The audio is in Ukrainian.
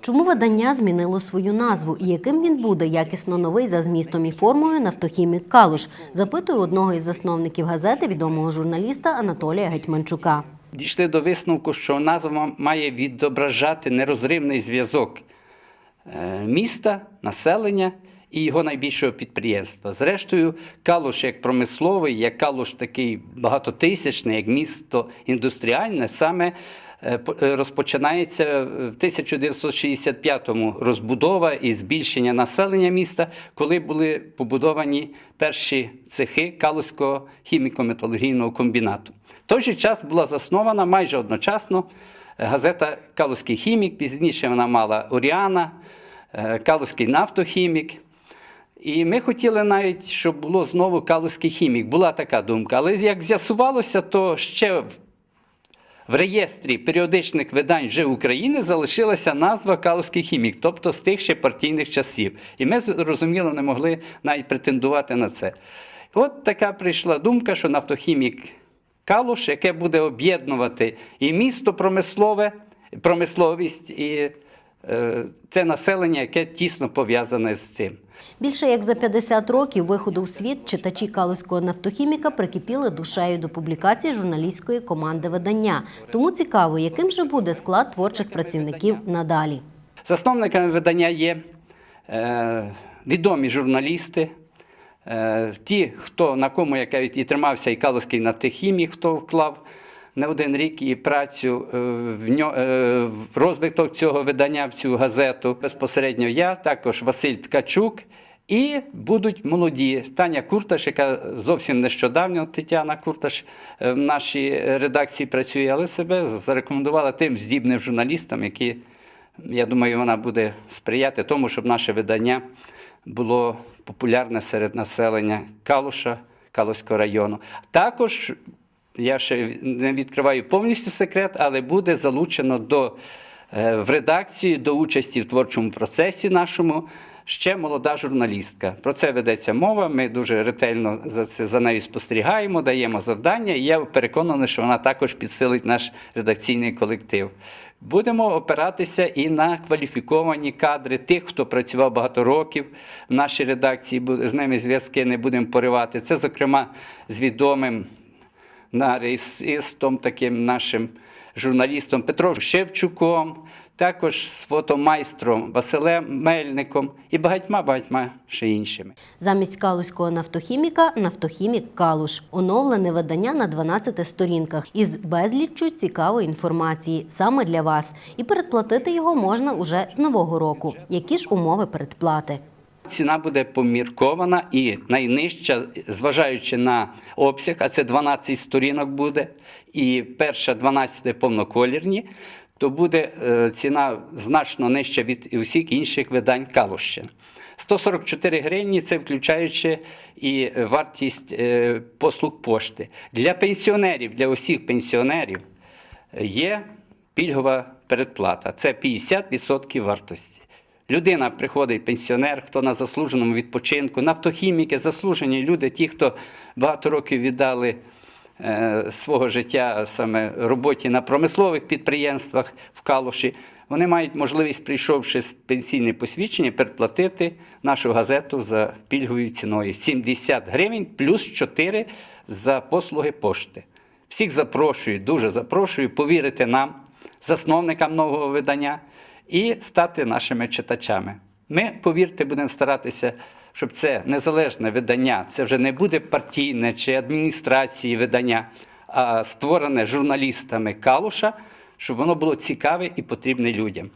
Чому видання змінило свою назву і яким він буде якісно новий за змістом і формою нафтохімік Калуш? Запитую одного із засновників газети, відомого журналіста Анатолія Гетьманчука. Дійшли до висновку, що назва має відображати нерозривний зв'язок е, міста, населення і його найбільшого підприємства. Зрештою, Калуш як промисловий, як Калуш такий багатотисячний, як місто індустріальне, саме е, е, розпочинається в 1965-му розбудова і збільшення населення міста, коли були побудовані перші цехи Калузького хіміко-металургійного комбінату. В той же час була заснована майже одночасно газета Калузький хімік, пізніше вона мала Оріана, е, Калузький нафтохімік. І ми хотіли навіть, щоб було знову Калузький хімік. Була така думка. Але як з'ясувалося, то ще в- реєстрі періодичних видань вже України залишилася назва Калузький хімік, тобто з тих ще партійних часів. І ми, зрозуміло, не могли навіть претендувати на це. От така прийшла думка, що нафтохімік Калуш, яке буде об'єднувати і місто промислове, промисловість, і це населення, яке тісно пов'язане з цим. Більше як за 50 років виходу в світ читачі Калузького нафтохіміка прикипіли душею до публікацій журналістської команди видання. Тому цікаво, яким же буде склад творчих працівників надалі. Засновниками видання є е, відомі журналісти, е, ті, хто на кому я кажуть, і тримався і Калузький нафтохімік, хто вклав не один рік і працю е, е, в розвиток цього видання, в цю газету. Безпосередньо я, також Василь Ткачук. І будуть молоді. Таня Курташ, яка зовсім нещодавно Тетяна Курташ е, в нашій редакції працює, але себе зарекомендувала тим здібним журналістам, які я думаю, вона буде сприяти тому, щоб наше видання було популярне серед населення Калуша, Калуського району. Також я ще не відкриваю повністю секрет, але буде залучено до, е, в редакцію до участі в творчому процесі нашому. Ще молода журналістка. Про це ведеться мова. Ми дуже ретельно за це за нею спостерігаємо, даємо завдання. І я переконаний, що вона також підсилить наш редакційний колектив. Будемо опиратися і на кваліфіковані кадри тих, хто працював багато років в нашій редакції. З ними зв'язки не будемо поривати. Це, зокрема, з відомим нарисистом, таким нашим журналістом Петром Шевчуком, також з фотомайстром Василем Мельником і багатьма багатьма ще іншими. Замість Калузького нафтохіміка нафтохімік Калуш. Оновлене видання на 12 сторінках із безліччю цікавої інформації саме для вас. І передплатити його можна уже з нового року. Які ж умови передплати? Ціна буде поміркована і найнижча, зважаючи на обсяг, а це 12 сторінок буде, і перша 12 повноколірні, то буде е, ціна значно нижча від усіх інших видань Калущин. 144 гривні це включаючи і вартість е, послуг пошти. Для пенсіонерів, для усіх пенсіонерів є пільгова передплата. Це 50% вартості. Людина приходить, пенсіонер, хто на заслуженому відпочинку, нафтохіміки, заслужені люди, ті, хто багато років віддали е, свого життя саме роботі на промислових підприємствах в Калуші, вони мають можливість, прийшовши з пенсійне посвідчення, переплатити нашу газету за пільговою ціною. 70 гривень плюс 4 за послуги пошти. Всіх запрошую, дуже запрошую повірити нам, засновникам нового видання, і стати нашими читачами. Ми, повірте, будемо старатися, щоб це незалежне видання, це вже не буде партійне чи адміністрації видання, а створене журналістами Калуша, щоб воно було цікаве і потрібне людям.